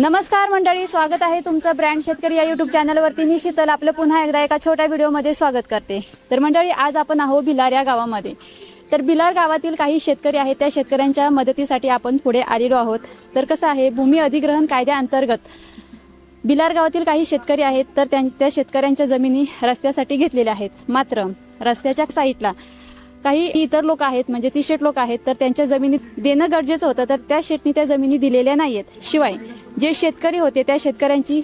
नमस्कार मंडळी स्वागत आहे तुमचं ब्रँड शेतकरी या युट्यूब चॅनलवरती मी शीतल आपलं पुन्हा एकदा एका छोट्या व्हिडिओमध्ये स्वागत करते. तर मंडळी आज आपण आहो भिलार या गावामध्ये. तर भिलार गावातील काही शेतकरी आहेत त्या शेतकऱ्यांच्या मदतीसाठी आपण पुढे आलेलो आहोत. तर कसं आहे भूमी अधिग्रहण कायद्याअंतर्गत बिलार गावातील काही शेतकरी आहेत तर त्यां त्या शेतकऱ्यांच्या जमिनी रस्त्यासाठी घेतलेल्या आहेत. मात्र रस्त्याच्या साईडला काही इतर लोक आहेत म्हणजे ती शेट लोक आहेत तर त्यांच्या जमिनीत देणं गरजेचं होतं. तर त्या शेटनी त्या जमिनी दिलेल्या नाही आहेत शिवाय जे शेतकरी होते त्या शेतकऱ्यांची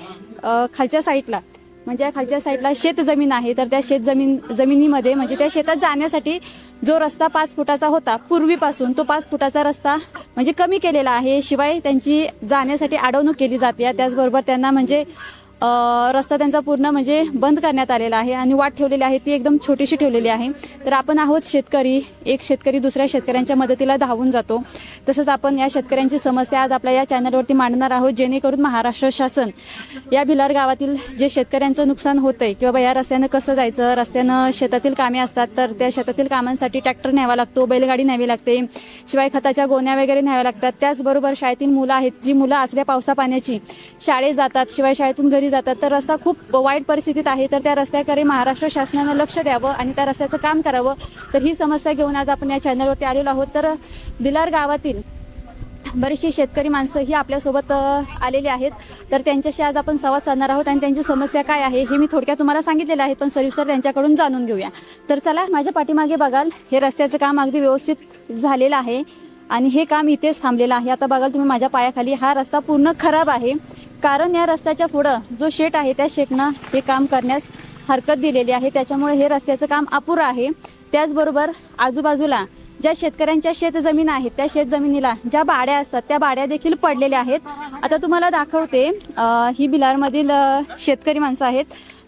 खालच्या साईडला म्हणजे खालच्या साईडला शेत जमीन आहे तर त्या शेत जमीन जमिनीमध्ये म्हणजे त्या शेतात जाण्यासाठी जो रस्ता पाच फुटाचा होता पूर्वीपासून तो पाच फुटाचा रस्ता म्हणजे कमी केलेला आहे. शिवाय त्यांची जाण्यासाठी अडवणूक केली जाते. त्याचबरोबर त्यांना म्हणजे रस्ता त्यांचा पूर्ण म्हणजे बंद करण्यात आलेला आहे आणि वाट ठेवलेली आहे ती एकदम छोटीशी ठेवलेली आहे. तर आपण आहोत शेतकरी एक शेतकरी दुसऱ्या शेतकऱ्यांच्या मदतीला धावून जातो. तसंच आपण या शेतकऱ्यांची समस्या आज आपल्या या चॅनलवरती मांडणार आहोत जेणेकरून महाराष्ट्र शासन या भिलार गावातील जे शेतकऱ्यांचं नुकसान होतंय की बाबा या रस्त्यानं कसं जायचं रस्त्यानं शेतातील कामे असतात तर त्या शेतातील कामांसाठी ट्रॅक्टर न्यावा लागतो बैलगाडी न्यावी लागते शिवाय खताच्या गोण्या वगैरे न्याव्या लागतात. त्याचबरोबर शाळेतील मुलं आहेत जी मुलं असल्या पावसा पाण्याची शाळेत जातात शिवाय शाळेतून घरी जातात तर रस्ता खूप वाईट परिस्थितीत आहे. तर त्या रस्त्याकडे महाराष्ट्र शासनानं लक्ष द्यावं आणि त्या रस्त्याचं काम करावं. तर ही समस्या घेऊन आज आपण या चॅनलवरती आलेलो आहोत. तर बिलार गावातील बरीचशी शेतकरी माणसं ही आपल्यासोबत आलेली आहेत. तर त्यांच्याशी आज आपण संवाद साधणार आहोत आणि त्यांची समस्या काय आहे हे मी थोडक्यात तुम्हाला सांगितलेलं आहे. पण सविस्तर त्यांच्याकडून जाणून घेऊया. तर चला माझ्या पाठीमागे बघाल हे रस्त्याचं काम अगदी व्यवस्थित झालेलं आहे आणि हे काम इथेच थांबलेलं आहे. आता बघाल तुम्ही माझ्या पायाखाली हा रस्ता पूर्ण खराब आहे. कारण या रस्त्याच्या पुढं जो शेट आहे त्या शेटनं हे काम करण्यास हरकत दिलेली आहे. त्याच्यामुळे हे रस्त्याचं काम अपुरं आहे. त्याचबरोबर आजूबाजूला ज्या शेतकऱ्यांच्या शेतजमीन आहेत त्या शेतजमिनीला ज्या बाड्या असतात त्या बाड्या देखील पडलेल्या आहेत. आता तुम्हाला दाखवते ही बिलारमधील शेतकरी माणसं आहेत.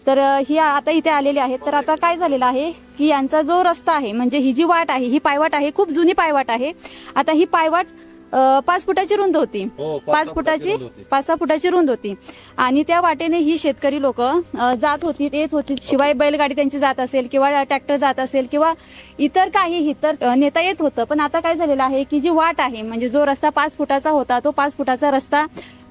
तर ही आता इथे आलेली आहेत. तर आता काय झालेलं आहे की यांचा जो रस्ता आहे म्हणजे ही जी वाट आहे ही पायवाट आहे खूप जुनी पायवाट आहे. आता ही पायवाट पाच फुटाची रुंद होती. हो, पाच- फुटाची. पाच सहा फुटाची रुंद होती. आणि त्या वाटेने ही शेतकरी लोक जात होती येत होती. शिवाय बैलगाडी त्यांची जात असेल किंवा ट्रॅक्टर जात असेल किंवा इतर काहीही तर अ, नेता येत होतं. पण आता काय झालेलं आहे की जी वाट आहे म्हणजे जो रस्ता पाच फुटाचा होता तो पाच फुटाचा रस्ता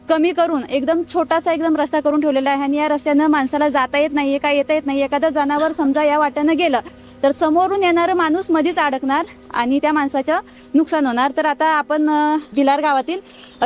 कमी करून एकदम छोटासा एकदम रस्ता करून ठेवलेला आहे. आणि या रस्त्यानं माणसाला जाता येत नाहीये काय येता येत नाही एखादं जनावर समजा या वाट्यानं गेलं तर समोरून येणार माणूस मध्येच अडकणार आणि त्या माणसाचं नुकसान होणार. तर आता आपण भिलार गावातील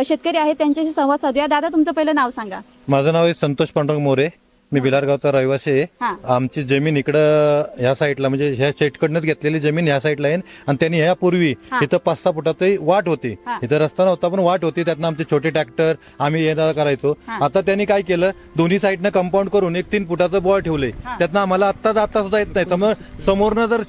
शेतकरी आहेत त्यांच्याशी संवाद साधूया. दादा तुमचं पहिलं नाव सांगा. माझं नाव आहे संतोष पांडुरंग मोरे. मी बिलारगावचा रहिवासी हा. आहे आमची जमीन इकडं ह्या साईडला म्हणजे ह्या शेटकडनंच घेतलेली जमीन ह्या साईडला आहे. आणि त्यांनी ह्यापूर्वी इथं पाच सहा फुटात वाट होती. हा. इथं रस्ता नव्हता पण वाट होती. त्यातनं आमचे छोटे ट्रॅक्टर आम्ही येणार करायचो. हा. आता त्यांनी काय केलं दोन्ही साईडनं कंपाऊंड करून एक तीन फुटाचं बॉल ठेवले. त्यातनं आम्हाला आत्ता जाता सुद्धा येत नाही. समोर समोरनं जर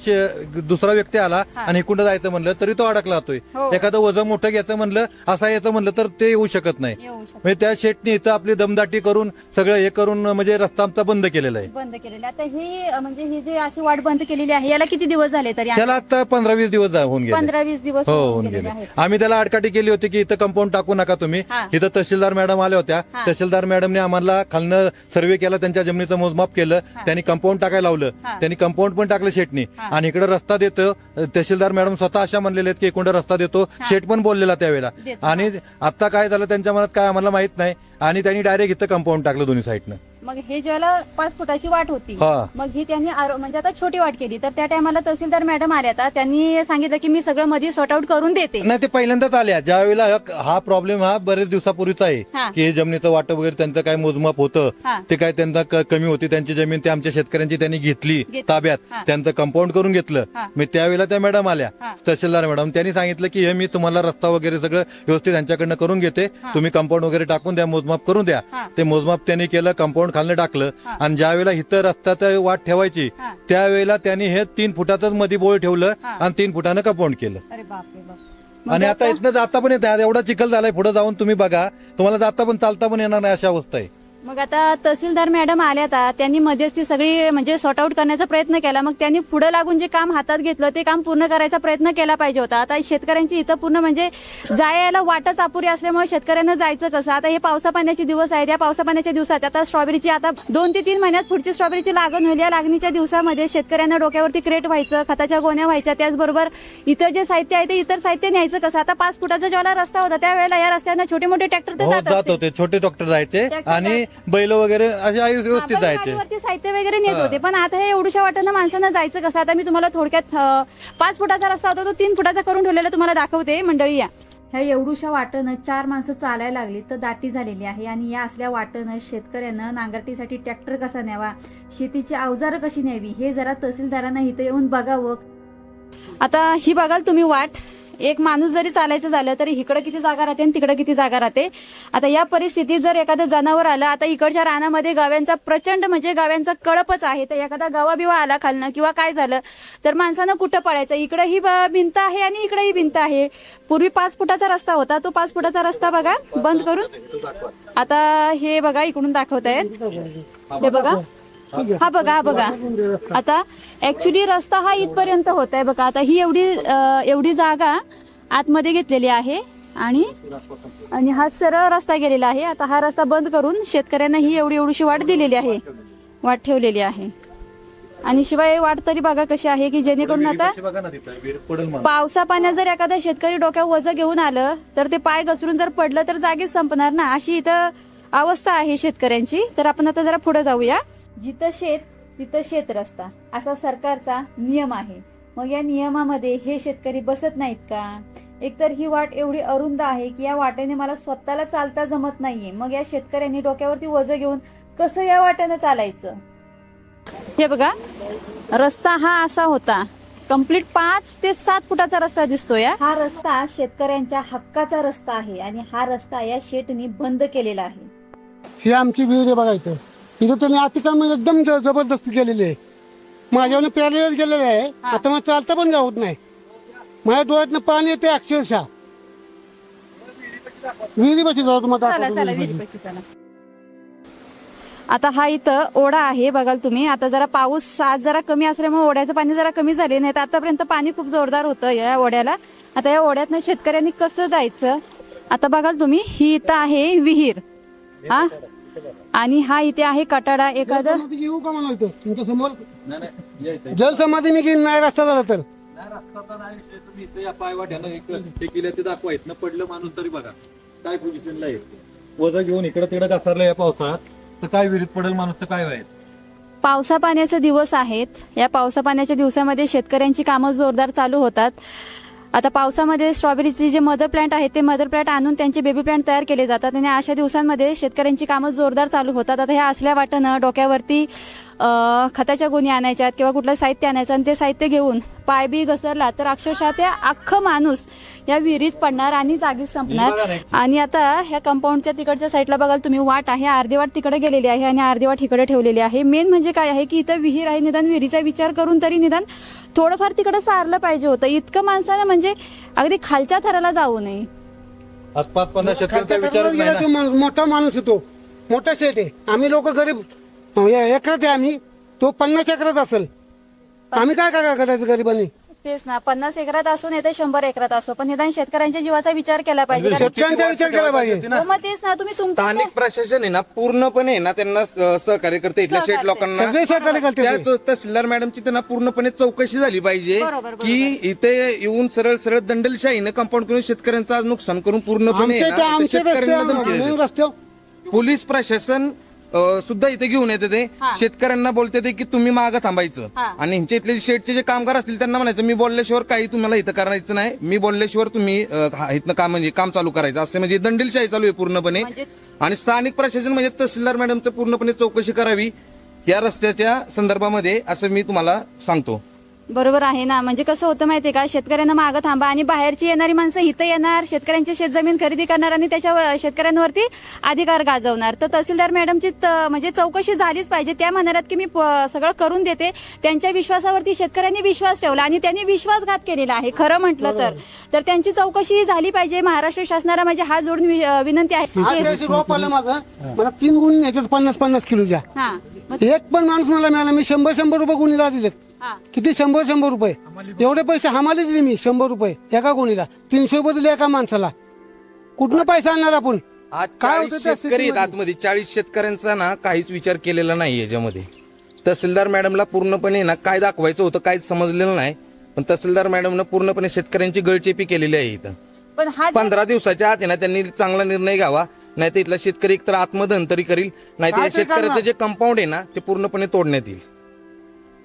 दुसरा व्यक्ती आला आणि इकडं जायचं म्हणलं तरी तो अडकला हो. जातोय एखादं वजन मोठं घ्यायचं म्हणलं असं यायचं म्हणलं तर ते येऊ शकत नाही. म्हणजे त्या शेटनी इथं आपली दमदाटी करून सगळं हे करून म्हणजे रस्ता आमचा बंद केलेला आहे. बंद केलेले आता ही अ, म्हणजे ही जी अशी वाट बंद केलेली आहे याला किती दिवस झाले तरी त्याला आता पंधरा वीस दिवस जा- होऊन गेले. पंधरा वीस दिवस हो होऊन गेलेले गेले. आहेत. आम्ही त्याला आडकाठी केली होती की इथं कंपाऊंड टाकू नका तुम्ही. हा. इथं तहसीलदार मॅडम आल्या होत्या. हा. तहसीलदार मॅडमने आम्हाला खालनं सर्वे केला त्यांच्या जमिनीचं मोजमाप केलं त्यांनी कंपाऊंड टाकायला लावलं. हा. त्यांनी कंपाऊंड पण टाकलं शेटनी. आणि इकडे रस्ता देतो. तहसीलदार मॅडम स्वतः अशा म्हणलेले आहेत की इकडे रस्ता देतो. शेट पण बोललेला त्यावेळेला. देतो, आणि आता काय झालं त्यांच्या मनात काय आम्हाला माहीत नाही. आणि त्यांनी डायरेक्ट इथं कंपाऊंड टाकलं दोन्ही साईडनं मग हे ज्याला पाच फुटाची वाट होती हा. मग ही त्यांनी आरो- म्हणजे आता छोटी वाट केली तर त्या टायमाला तहसीलदार मॅडम आल्या आता त्यांनी सांगितलं की मी सगळं मध्ये सॉर्ट आउट करून देते नाही ते पहिल्यांदाच आल्या ज्या वेळेला हा- हा प्रॉब्लेम हा बरेच दिवसापूर्वीचा हा. आहे की हे जमिनीचं वाटप वगैरे त्यांचं काय मोजमाप होतं. ते काय त्यांना क- कमी होती त्यांची जमीन ते आमच्या शेतकऱ्यांची त्यांनी घेतली घेतली. ताब्यात हा. त्यांचं कंपाऊंड करून घेतलं. मी त्यावेळेला त्या मॅडम आल्या हा. तहसीलदार मॅडम त्यांनी सांगितलं की हे मी तुम्हाला रस्ता वगैरे सगळं व्यवस्थित त्यांच्याकडनं करून घेते तुम्ही कंपाऊंड वगैरे टाकून द्या मोजमाप करून द्या हा. ते मोजमाप त्यांनी केलं कंपाऊंड खालनं टाकलं आणि ज्या वेळेला इथं रस्त्यात वाट ठेवायची. त्यावेळेला त्यांनी हे तीन फुटातच मध्ये बोळ ठेवलं आणि तीन फुटानं कंपाऊंड केलं. अरे बापरे बाप. आणि आता इथनं जाता पण येत. एवढा चिखल झालाय पुढे जाऊन तुम्ही बघा. तुम्हाला जाता पण चालता पण येणार नाही अशी अवस्था आहे. मग आता तहसीलदार मॅडम आल्या आता त्यांनी मध्येच ती सगळी म्हणजे सॉर्ट आउट करण्याचा प्रयत्न केला. मग त्यांनी पुढे लागून जे काम हातात घेतलं ते काम पूर्ण करायचा प्रयत्न केला पाहिजे होता. आता शेतकऱ्यांची इथं पूर्ण म्हणजे जायला वाटच अपुरी असल्यामुळे शेतकऱ्यांना जायचं कसं? आता हे पावसा पाण्याचे दिवस आहेत. या पावसा पाण्याच्या दिवसात आता स्ट्रॉबेरीची आता दोन ते तीन महिन्यात पुढची स्ट्रॉबेरीची लागण होईल. या लागणीच्या दिवसामध्ये शेतकऱ्यांना डोक्यावरती क्रेट व्हायचं खताच्या गोण्या व्हायच्या. त्याचबरोबर इतर जे साहित्य आहे ते इतर साहित्य न्यायचं कसं? आता पाच फुटाचा ज्याला रस्ता होता त्यावेळेला या रस्त्यानं छोटे मोठे ट्रॅक्टर ते हो जात. होते. छोटे डॉक्टर जायचे. ट्रॅक्टर आणि बैल वगैरे असे आयु व्यवस्थित हा, जायचे. साहित्य वगैरे नेत होते पण आता हे एवढ्या वाटानं माणसांना जायचं कसं? आता मी तुम्हाला थोडक्यात अं, पाच फुटाचा रस्ता होता तो तीन फुटाचा करून ठेवलेला तुम्हाला दाखवते मंडळी या. ह्या एवढूशा वाटनं चार माणसं चालायला लागली तर दाटी झालेली आहे. आणि या असल्या वाटनं शेतकऱ्यानं नांगरटीसाठी ट्रॅक्टर कसा न्यावा? शेतीची अवजारं कशी न्यावी? हे जरा तहसीलदारांना इथं येऊन बघावं. आता ही बघाल तुम्ही वाट. एक माणूस जरी चालायचं झालं तरी इकडं किती जागा राहते आणि तिकडं किती जागा राहते. आता या परिस्थितीत जर एखादं जनावर आलं आता इकडच्या रानामध्ये गाव्यांचा प्रचंड म्हणजे गाव्यांचा कळपच आहे. तर एखादा गावा बिवा आला खालनं किंवा काय झालं तर माणसानं कुठं पडायचं इकडं ही भिंत आहे आणि इकडे ही भिंत आहे. पूर्वी पाच फुटाचा रस्ता होता तो पाच फुटाचा रस्ता बघा बंद करून. आता हे बघा इकडून दाखवतायत. हे बघा. हा बघा हा बघा. आता ऍक्च्युली रस्ता हा इथपर्यंत होत आहे बघा. आता ही एवढी एवढी जागा आतमध्ये घेतलेली आहे आणि आणि हा सरळ रस्ता गेलेला आहे. आता हा रस्ता बंद करून शेतकऱ्यांना ही एवढी एवढीशी वाट दिलेली आहे. वाट ठेवलेली आहे. आणि शिवाय वाट तरी बघा कशी आहे की जेणेकरून आता. पावसा पाण्यात जर एखादा शेतकरी डोक्यावर वजं घेऊन आलं तर ते पाय घसरून जर पडलं तर जागीच संपणार ना. अशी इथं अवस्था आहे शेतकऱ्यांची. तर आपण आता जरा पुढे जाऊया. जिथं शेत तिथं शेत रस्ता. असा सरकारचा नियम आहे. मग या नियमामध्ये हे शेतकरी बसत नाहीत का? एकतर ही वाट एवढी अरुंद आहे की या वाटेने मला स्वतःला चालता जमत नाहीये. मग या शेतकऱ्यांनी डोक्यावरती वजं घेऊन कसं या वाटेनं चालायचं? हे बघा रस्ता हा असा होता. कंप्लीट पाच ते सात फुटाचा रस्ता दिसतोय हा. रस्ता शेतकऱ्यांच्या हक्काचा रस्ता आहे आणि हा रस्ता या शेटनी बंद केलेला आहे. ही आमची विहीर आहे बघायचं इथं. त्यांनी अतिक्रमण एकदम ज- जबरदस्ती केलेली आहे. माझ्यावर पॅरेल गेलेलं आहे. आता मला चालता पण जावत नाही. माझ्या डोळ्यातनं पाणी येते अक्षरशः. विहिरी बशी जाऊ तुम्हाला चला दाखवतो चला विहिरी. विहिरीपाशी चला. आता हा इथं ओढा आहे बघाल तुम्ही. आता जरा पाऊस आज जरा कमी असल्यामुळे ओढ्याचं पाणी जरा कमी झाले नाही तर आतापर्यंत पाणी खूप जोरदार होतं या ओढ्याला. आता या ओढ्यातनं शेतकऱ्यांनी कसं जायचं? आता बघाल तुम्ही ही इथं आहे विहीर. हा? आणि हा इथे आहे कटाडा एखादं जलसमाधी घेऊ का मला इथं? तुमच्यासमोर नाही, नाही, या इथं. जलसमाधी मी घेईन नाही रस्ता झाला तर. नाही, रस्ता तर नाही विषय. तुम्ही इथं या पायवाट्यानं एक हे केलं ते दाखवा. इथनं पडलं माणूस तरी बघा. काय पोझिशनला आहे? वजा घेऊन इकडं तिकडं घसरलं या पावसात. तर काय विहिरीत पडेल माणूस तर काय व्हायचं पावसा पाण्याचे दिवस आहेत. या पावसा पाण्याच्या दिवसामध्ये शेतकऱ्यांची कामं जोरदार चालू होतात. आता पावसामध्ये स्ट्रॉबेरीचे जे मदर प्लांट आहेत ते मदर प्लांट आणून त्यांचे बेबी प्लांट तयार केले जातात. आणि अशा दिवसांमध्ये शेतकऱ्यांची कामं जोरदार चालू होतात. आता ह्या असल्या वाटणं डोक्यावरती खताच्या गोणी आणायच्यात किंवा कुठलं साहित्य आणायचं आणि ते साहित्य घेऊन पाय बी घसरला तर अक्षरशः त्या अख्खं माणूस या विहिरीत पडणार आणि जागीच संपणार. आणि आता ह्या कंपाऊंडच्या तिकडच्या साईडला बघाल तुम्ही वाट आहे अर्धी वाट तिकडे गेलेली आहे आणि अर्धी वाट इकडे ठेवलेली आहे. मेन म्हणजे काय आहे की इथं विहीर आहे निदान विहिरीचा विचार करून तरी निदान थोडंफार तिकडे सारलं पाहिजे होतं. इतकं माणसानं म्हणजे अगदी खालच्या थराला जाऊ नये. पन्नास शेतकऱ्यांचा तो मोठा माणूस येतो. मोठा शेत आहे. आम्ही लोक गरीब एकरात आहे आम्ही. तो पन्नास एकरात असेल. आम्ही काय काय करायचं गरिबांनी? तेच ना पन्नास एकरात असो नाही तर शंभर एकरात असो. पण निदान शेतकऱ्यांच्या जीवाचा विचार केला पाहिजे. कारण- शेतकऱ्यांचा विचार केला पाहिजे. हो, मग तेच ना तुम्ही तुमचं स्थानिक प्रशासन आहे ना पूर्णपणे ना त्यांना अ, सहकार्य करते इथल्या शेठ. लोकांना. सगळे सहकार्य करते ते. तहसीलदार मॅडमची त्यांना पूर्णपणे चौकशी झाली पाहिजे बरोबर, की इथे येऊन सरळ सरळ दंडलशाहीनं कंपाऊंड करून शेतकऱ्यांचं आज नुकसान करून पूर्णपणे आमच्या आहे इथे ना, आमच्या शेतकऱ्यांना धमकी देते. पोलीस प्रशासन अ, सुद्धा इथे घेऊन येते ते. शेतकऱ्यांना बोलते ते की तुम्ही मागं थांबायचं. हा. आणि ह्यांच्या इथले शेटचे जे कामगार असतील त्यांना म्हणायचं मी बोलल्याशिवाय काही तुम्हाला इथं करायचं नाही. मी बोलल्याशिवाय तुम्ही अ, हा, इथनं काम म्हणजे काम चालू करायचं. असं म्हणजे दंडलशाही चालू आहे पूर्णपणे. म्हणजे- आणि स्थानिक प्रशासन म्हणजे तहसीलदार मॅडमचं पूर्णपणे चौकशी करावी या रस्त्याच्या संदर्भामध्ये असं मी तुम्हाला सांगतो. बरोबर आहे ना. म्हणजे कसं होतं माहितीये का? शेतकऱ्यांना मागं थांबा आणि बाहेरची येणारी माणसं इथं येणार शेतकऱ्यांची शेतजमीन खरेदी करणार आणि त्याच्या शेतकऱ्यांवरती अधिकार गाजवणार. तर तहसीलदार मॅडमची त- म्हणजे चौकशी झालीच पाहिजे. त्या म्हणाल्यात की मी सगळं करून देते. त्यांच्या विश्वासावरती शेतकऱ्यांनी विश्वास ठेवला आणि त्यांनी विश्वासघात केलेला आहे. खरं म्हटलं तर. तर त्यांची चौकशी झाली पाहिजे. महाराष्ट्र शासनाला म्हणजे हात जोडून विनंती आहे. माझं. मला तीन गुण पन्नास पन्नास किलोच्या हा. मग- एक पण माणूस मला मिळाला मी शंभर शंभर रुपये गुणीला दिलेत. किती? शंभर शंभर रुपये. एवढे पैसे हमाले दिले मी शंभर रुपये. एका गुणीला तीनशे रुपये दिले एका माणसाला. कुठनं पैसा आणणार आपण? आज काय चाळीस होतं त्या शेतकरी आहेत स्थितीमध्ये? आतमध्ये. चाळीस शेतकऱ्यांचा ना काहीच विचार केलेला नाही याच्यामध्ये. तहसीलदार मॅडमला पूर्णपणे ना काय दाखवायचं होतं काहीच समजलेलं नाही. पण तहसीलदार मॅडमनं पूर्णपणे शेतकऱ्यांची गळचेपी केलेली आहे इथं. पण हा जे- पंधरा दिवसाच्या आत आहे ना त्यांनी चांगला निर्णय घ्यावा. नाही तर इथला शेतकरी एकतर आत्मदहन तरी करील. नाही तर काय या ते शेतकऱ्याचं? जे कंपाऊंड आहे ना ते पूर्णपणे तोडण्यात येईल.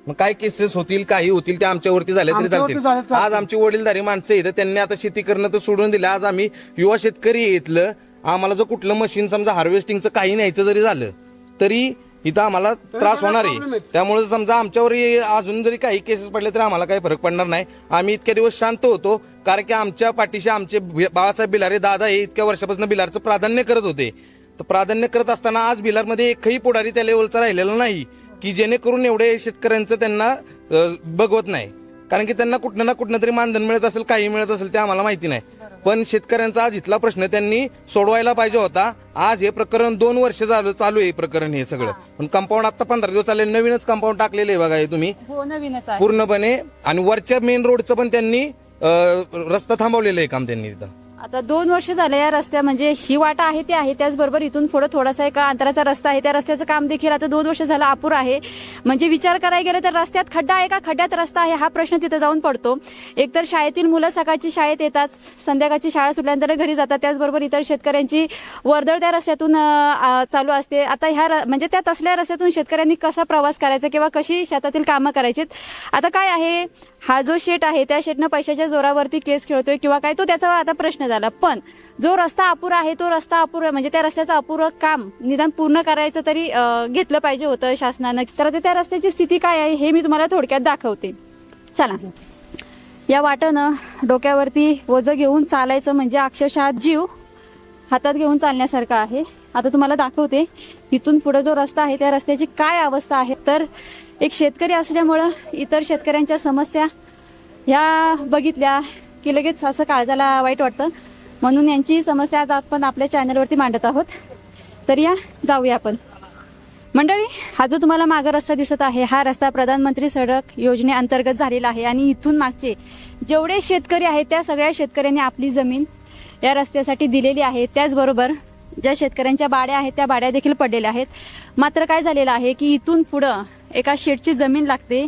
मग काय केसेस होतील काही होतील ते आमच्यावरती झाले तरी आमच्यावरती चालतील. तर आज आमची वडीलधारी माणसं इथं त्यांनी आता शेती करणं तर सोडून दिलं. आज आम्ही युवा शेतकरी इथलं आम्हाला जर कुठलं मशीन समजा हार्वेस्टिंगचं काही न्यायचं जरी झालं तरी इथं आम्हाला त्रास होणार problem आहे. त्यामुळे समजा आमच्यावर हे अजून जरी काही केसेस पडले तरी आम्हाला काही फरक पडणार नाही. आम्ही इतक्या दिवस शांत होतो कारण की आमच्या पाठीशी आमचे बि- बाळासाहेब बिलारे दादा हे इतक्या वर्षापासून बिलारचं प्राधान्य करत होते. तर प्राधान्य करत असताना आज बिलारमध्ये एकही पुढारी त्या लेवलचा राहिलेला नाही. की जेणेकरून एवढे शेतकऱ्यांचं त्यांना बघवत नाही. कारण की त्यांना कुठनं ना कुठनं तरी मानधन मिळत असेल काही मिळत असेल ते आम्हाला माहिती नाही. पण शेतकऱ्यांचा आज इथला प्रश्न त्यांनी सोडवायला पाहिजे होता. आज हे प्रकरण दोन वर्ष झालं चालू आहे हे प्रकरण हे सगळं. पण कंपाऊंड आता पंधरा दिवस चालले नवीनच कंपाऊंड टाकलेलं आहे बघा हे तुम्ही. हो पूर्णपणे. आणि वरच्या मेन रोडचं पण त्यांनी रस्ता थांबवलेलं आहे काम त्यांनी तिथं. आता दोन वर्ष झाले या रस्त्या म्हणजे ही वाटा आहे ती आहे. त्याचबरोबर इथून पुढे थोडासा एका अंतराचा रस्ता आहे. त्या रस्त्याचं काम देखील आता दोन वर्ष झालं अपुर आहे. म्हणजे विचार करायला गेलं तर रस्त्यात खड्डा आहे का? खड्ड्यात रस्ता आहे हा प्रश्न तिथे जाऊन पडतो. एकतर शाळेतील मुलं सकाळची शाळेत येतात संध्याकाळची शाळा सुटल्यानंतर घरी जातात. त्याचबरोबर इतर शेतकऱ्यांची वर्दळ त्या रस्त्यातून चालू असते. आता ह्या र- म्हणजे त्या तसल्या रस्त्यातून शेतकऱ्यांनी कसा प्रवास करायचा किंवा कशी शेतातील कामं करायची आता काय आहे? हा जो शेट आहे त्या शेटनं पैशाच्या जोरावरती केस खेळतोय किंवा काय? तो त्याचा आता प्रश्न झाला. पण जो रस्ता अपुरा आहे तो रस्ता अपुरा म्हणजे त्या रस्त्याचं अपुरं काम निदान पूर्ण करायचं तरी घेतलं पाहिजे होतं शासनानं. तर त्या रस्त्याची स्थिती काय आहे हे मी तुम्हाला थोडक्यात दाखवते. चला. या वाटेनं डोक्यावरती वजं घेऊन चालायचं म्हणजे अक्षरशः जीव हातात घेऊन चालण्यासारखं आहे. आता तुम्हाला दाखवते इथून पुढे जो रस्ता आहे त्या रस्त्याची काय अवस्था आहे. तर एक शेतकरी असल्यामुळं इतर शेतकऱ्यांच्या समस्या ह्या बघितल्या. की लगेच असं काळजाला वाईट वाटतं. म्हणून यांची समस्या आज आपण आपल्या चॅनलवरती मांडत आहोत. तर या जाऊया आपण. मंडळी हा जो तुम्हाला मागं रस्ता दिसत आहे हा रस्ता प्रधानमंत्री सडक योजनेअंतर्गत झालेला आहे आणि इथून मागचे जेवढे शेतकरी आहेत त्या सगळ्या शेतकऱ्यांनी आपली जमीन या रस्त्यासाठी दिलेली आहे. त्याचबरोबर ज्या शेतकऱ्यांच्या बाड्या आहेत त्या बाड्या देखील पडलेल्या आहेत. मात्र काय झालेलं आहे की इथून पुढं एका शेटची जमीन लागते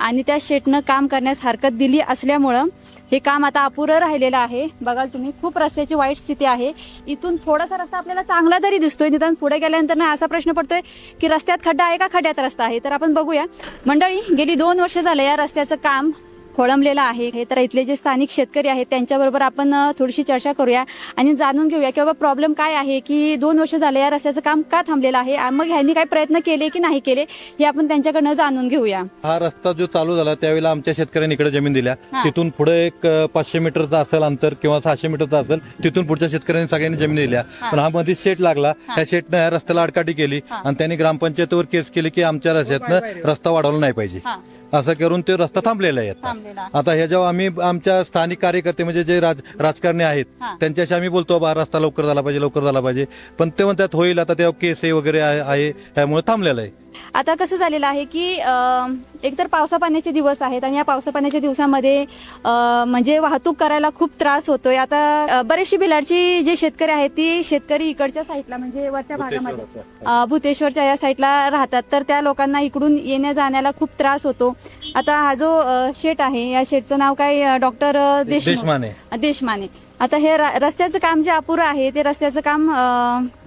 आणि त्या शेटनं काम करण्यास हरकत दिली असल्यामुळं हे काम आता अपुरं राहिलेलं आहे. बघाल तुम्ही खूप रस्त्याची वाईट स्थिती आहे. इथून थोडासा रस्ता आपल्याला चांगला तरी दिसतोय. निदान पुढे गेल्यानंतर ना असा प्रश्न पडतोय की रस्त्यात खड्डा आहे का खड्ड्यात रस्ता आहे? तर आपण बघूया. मंडळी गेली दोन वर्ष झालं या रस्त्याचं काम खोळंबलेलं आहे. हे तर इथले जे स्थानिक शेतकरी आहेत त्यांच्याबरोबर आपण थोडीशी चर्चा करूया आणि जाणून घेऊया की बाबा प्रॉब्लेम काय आहे की दोन वर्ष झाले या रस्त्याचं काम का थांबलेलं आहे? मग ह्यांनी काही प्रयत्न केले की नाही केले हे आपण त्यांच्याकडनं जाणून घेऊया. हा रस्ता जो चालू झाला त्यावेळेला आमच्या शेतकऱ्यांनी इकडे जमीन दिल्या. तिथून पुढे एक पाचशे मीटरचा असेल अंतर किंवा सहाशे मीटरचा असेल तिथून पुढच्या शेतकऱ्यांनी सगळ्यांनी जमीन दिल्या. पण हा मध्ये शेट लागला. त्या शेटनं या रस्त्याला अडकाटी केली आणि त्यांनी ग्रामपंचायतीवर केस केली की आमच्या रस्त्यातनं रस्ता वाढवला नाही पाहिजे. हा. असं करून ते रस्ता थांबलेला आहे आता. थांबलेला आता ह्या जेव्हा आम्ही आमच्या स्थानिक कार्यकर्ते म्हणजे जे राज राजकारणी आहेत हा. त्यांच्याशी आम्ही बोलतो बा रस्ता लवकर झाला पाहिजे लवकर झाला पाहिजे. पण ते म्हणतात होईल आता तेव्हा केस वगैरे आहे आहे, त्यामुळे थांबलेलं आहे. आता कसं झालेलं आहे की अं, एकतर पावसा पाण्याचे दिवस आहेत आणि या पावसा पाण्याच्या दिवसामध्ये अं, म्हणजे वाहतूक करायला खूप त्रास होतोय. आता अं, बरेचशी बिलारची जे शेतकरी आहेत ती शेतकरी इकडच्या साईडला म्हणजे वरच्या भागामध्ये अं, भूतेश्वरच्या या साईडला राहतात. तर त्या लोकांना इकडून येण्या जाण्याला खूप त्रास होतो. आता हा जो अं, शेट आहे या शेटचं नाव काय? डॉक्टर देशमाने. देशमाने. आता हे रस्त्याचं काम जे अपुरं आहे ते रस्त्याचं काम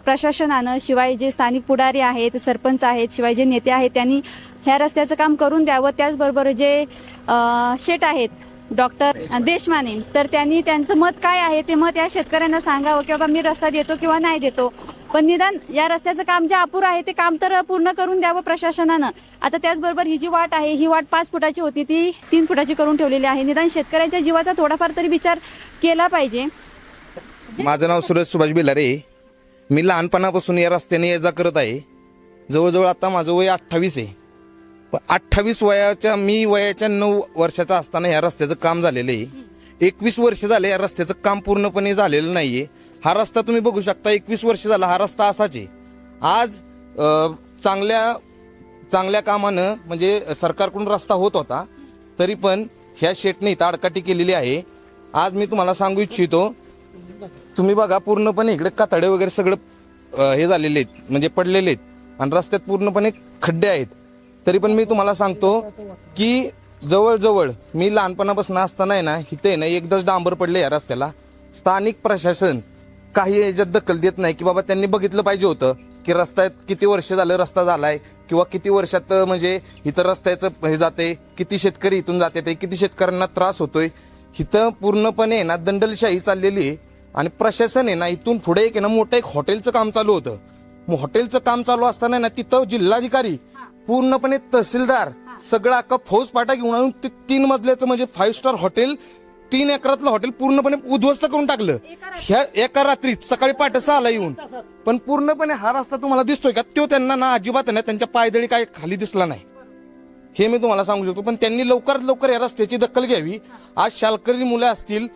प्रशासनानं शिवाय जे स्थानिक पुढारी आहेत सरपंच आहेत शिवाय जे नेते आहेत त्यांनी ह्या रस्त्याचं काम करून द्यावं. त्याचबरोबर जे शेट आहेत डॉक्टर देशमाने तर त्यांनी त्यांचं मत काय आहे ते मत या शेतकऱ्यांना सांगावं की बाबा मी रस्ता देतो किंवा नाही देतो. पण निदान या रस्त्याचं काम जे अपुरं आहे ते काम तर पूर्ण करून द्यावं प्रशासनानं. आता त्याचबरोबर ही जी वाट आहे ही वाट पाच फुटाची होती ती तीन फुटाची करून ठेवलेली आहे. निदान शेतकऱ्यांच्या जीवाचा थोडाफार तरी विचार केला पाहिजे. माझं नाव सुरेश सुभाष बिलारे मी लहानपणापासून या रस्त्याने ये जा करत आहे. जवळजवळ आता माझं वय अठ्ठावीस आहे. अठ्ठावीस वयाच्या मी वयाच्या नऊ वर्षाचा असताना या रस्त्याचं काम झालेलं आहे. एकवीस वर्ष झाले या रस्त्याचं काम पूर्णपणे झालेलं नाहीये. हा रस्ता तुम्ही बघू शकता एकवीस वर्ष झाला हा रस्ता असाच आहे. आज चांगल्या चांगल्या कामानं म्हणजे सरकारकडून रस्ता होत होता तरी पण ह्या शेटने ताडकाठी केलेली आहे. आज मी तुम्हाला सांगू इच्छितो तुम्ही बघा पूर्णपणे इकडे कातडे वगैरे सगळं हे झालेले आहेत म्हणजे पडलेले आहेत. आणि रस्त्यात पूर्णपणे खड्डे आहेत. तरी पण मी तुम्हाला सांगतो की जवळजवळ मी लहानपणापासून असताना आहे ना इथे आहे ना एकदाच डांबर पडले या रस्त्याला. स्थानिक प्रशासन काही याच्यात दखल देत नाही की बाबा त्यांनी बघितलं पाहिजे होतं की रस्त्यात किती वर्ष झालं रस्ता झालाय किंवा किती वर्षात म्हणजे इथं रस्त्याचं हे जाते किती शेतकरी इथून जाते ते किती शेतकऱ्यांना त्रास होतोय. इथं पूर्णपणे ना दंडलशाही चाललेली आहे आणि प्रशासन आहे ना इथून पुढे एक आहे ना मोठं एक हॉटेलचं काम चालू होतं. मग हॉटेलचं काम चालू असताना ना तिथं जिल्हाधिकारी पूर्णपणे तहसीलदार सगळं अख्खा फौज पाटा घेऊन आणून ते तीन मजल्याचं म्हणजे फाईव्ह स्टार हॉटेल तीन एकरातलं हॉटेल पूर्णपणे उद्ध्वस्त करून टाकलं. ह्या एका रात्रीत सकाळी पहाटे सहाला येऊन. पण पूर्णपणे हा रस्ता तुम्हाला दिसतोय का? तो त्यांना ना अजिबात ना त्यांच्या पायदळी काय खाली दिसला नाही. हे मी तुम्हाला सांगू शकतो. पण त्यांनी लवकरात लवकर या रस्त्याची दखल घ्यावी. आज शालकरी मुलं असतील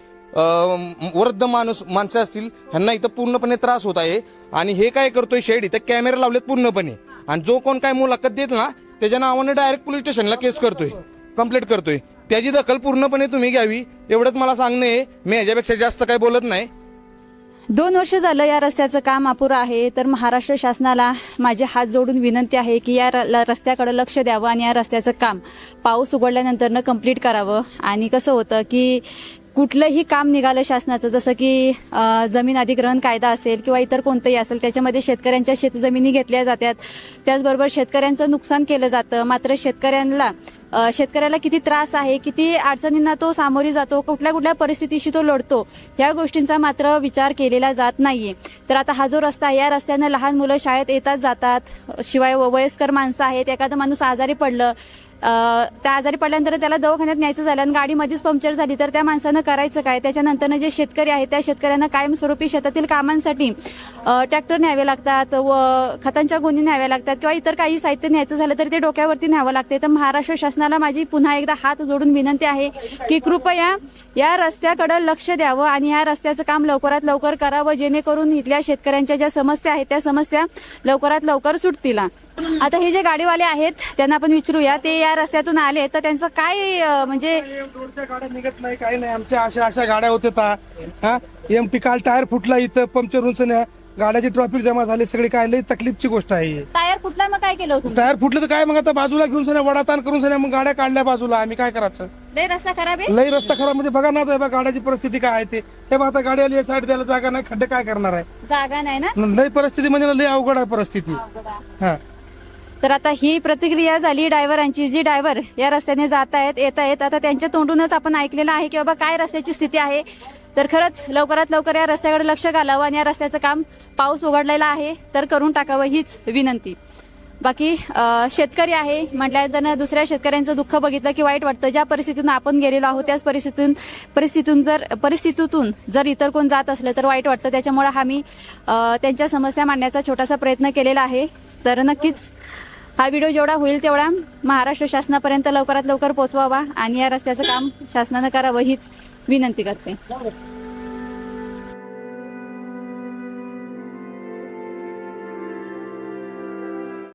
वृद्ध माणूस माणसं असतील ह्यांना इथं पूर्णपणे त्रास होत आहे. आणि हे काय करतोय शेड इथं कॅमेरे लावलेत पूर्णपणे. आणि जो कोण काय मुलाखत देत ना त्याच्या नावाने डायरेक्ट पोलीस स्टेशनला केस करतोय. कंप्लेंट करतोय. त्याची दखल पूर्णपणे तुम्ही घ्यावी एवढंच मला सांगणं आहे. मी ह्याच्यापेक्षा जास्त काही बोलत नाही. दोन वर्ष झालं या रस्त्याचं काम अपुरं आहे तर महाराष्ट्र शासनाला माझे हात जोडून विनंती आहे की या र- रस्त्याकडे लक्ष द्यावं आणि या रस्त्याचं काम पाऊस उघडल्यानंतरनं कंप्लीट करावं. आणि कसं होतं की कुठलंही काम निघालं शासनाचं जसं की जमीन अधिग्रहण कायदा असेल किंवा इतर कोणतंही असेल त्याच्यामध्ये शेतकऱ्यांच्या शेतजमिनी घेतल्या जातात. त्याचबरोबर शेतकऱ्यांचं नुकसान केलं जातं. मात्र शेतकऱ्यांना शेतकऱ्याला किती त्रास आहे किती अडचणींना तो सामोरी जातो कुठल्या कुठल्या परिस्थितीशी तो लढतो या गोष्टींचा मात्र विचार केलेला जात नाहीये. तर आता हा जो रस्ता आहे या रस्त्यानं लहान मुलं शाळेत येतात जातात शिवाय व- वयस्कर माणसं आहेत एखादं माणूस आजारी पडलं त्या आजारी पडल्यानंतर त्याला दवाखान्यात न्यायचं झालं आणि गाडी मध्येच पंक्चर झाली तर त्या माणसानं करायचं काय? त्याच्यानंतरनं जे शेतकरी आहेत त्या शेतकऱ्यांना कायमस्वरूपी शेतातील कामांसाठी ट्रॅक्टर न्यावे लागतात व खतांच्या गुणी न्याव्या लागतात किंवा इतर काही साहित्य न्यायचं झालं तर ते डोक्यावरती न्यावं लागते. तर महाराष्ट्र शासनाला माझी पुन्हा एकदा हात जोडून विनंती आहे की कृपया या रस्त्याकडे लक्ष द्यावं आणि या रस्त्याचं काम लवकरात लवकर करावं जेणेकरून इथल्या शेतकऱ्यांच्या ज्या समस्या आहेत त्या समस्या लवकरात लवकर सुटतील. आता हे जे गाडीवाले आहेत त्यांना आपण विचारूया. ते या रस्त्यातून आले तर त्यांचं काय म्हणजे गाड्या निघत नाही काही नाही. आमच्या अशा अशा गाड्या होत्या हा? एम टी काल टायर फुटला इथं पंक्चर उंच गाड्याची ट्रॉफिक जमा झाली सगळी काय लई तकलीफची गोष्ट आहे ही. टायर फुटला मग काय केलं होतं? टायर फुटलं तर काय मग आता बाजूला घेऊन सण्या वडाताण करून सण्या मग गाड्या काढल्या बाजूला आम्ही काय करायचं? लय रस्ता खराब आहे? लई रस्ता खराब म्हणजे बघा ना आता हे बघा गाड्याची परिस्थिती काय आहे ते. हे बघा आता गाडी आली साईड द्यायला जागा नाही खड्डे काय करणार आहे? जागा नाही ना? लई परिस्थिती म्हणजे लई अवघड आहे परिस्थिती. हा. तर आता ही प्रतिक्रिया झाली ड्रायव्हरांची जी ड्रायव्हर या रस्त्याने जात आहेत येत आहेत आता त्यांच्या तोंडूनच आपण ऐकलेलं आहे की बाबा काय रस्त्याची स्थिती आहे? तर खरंच लवकरात लवकर या रस्त्याकडे लक्ष घालावं आणि या रस्त्याचं काम पाऊस उघडलेला आहे तर करून टाकावं हीच विनंती. बाकी शेतकरी आहे म्हटल्यानंतर दुसऱ्या शेतकऱ्यांचं दुःख बघितलं की वाईट वाटतं. ज्या परिस्थितीतून आपण गेलेलो आहोत त्याच परिस्थितीतून परिस्थितीतून जर परिस्थितीतून जर इतर कोण जात असलं तर वाईट वाटतं. त्याच्यामुळे आम्ही त्यांच्या समस्या मांडण्याचा छोटासा प्रयत्न केलेला आहे. तर नक्कीच हा व्हिडिओ जेवढा होईल तेवढा महाराष्ट्र शासनापर्यंत लवकरात लवकर पोहोचवावा आणि या रस्त्याचं काम शासनानं करावं हीच विनंती करते.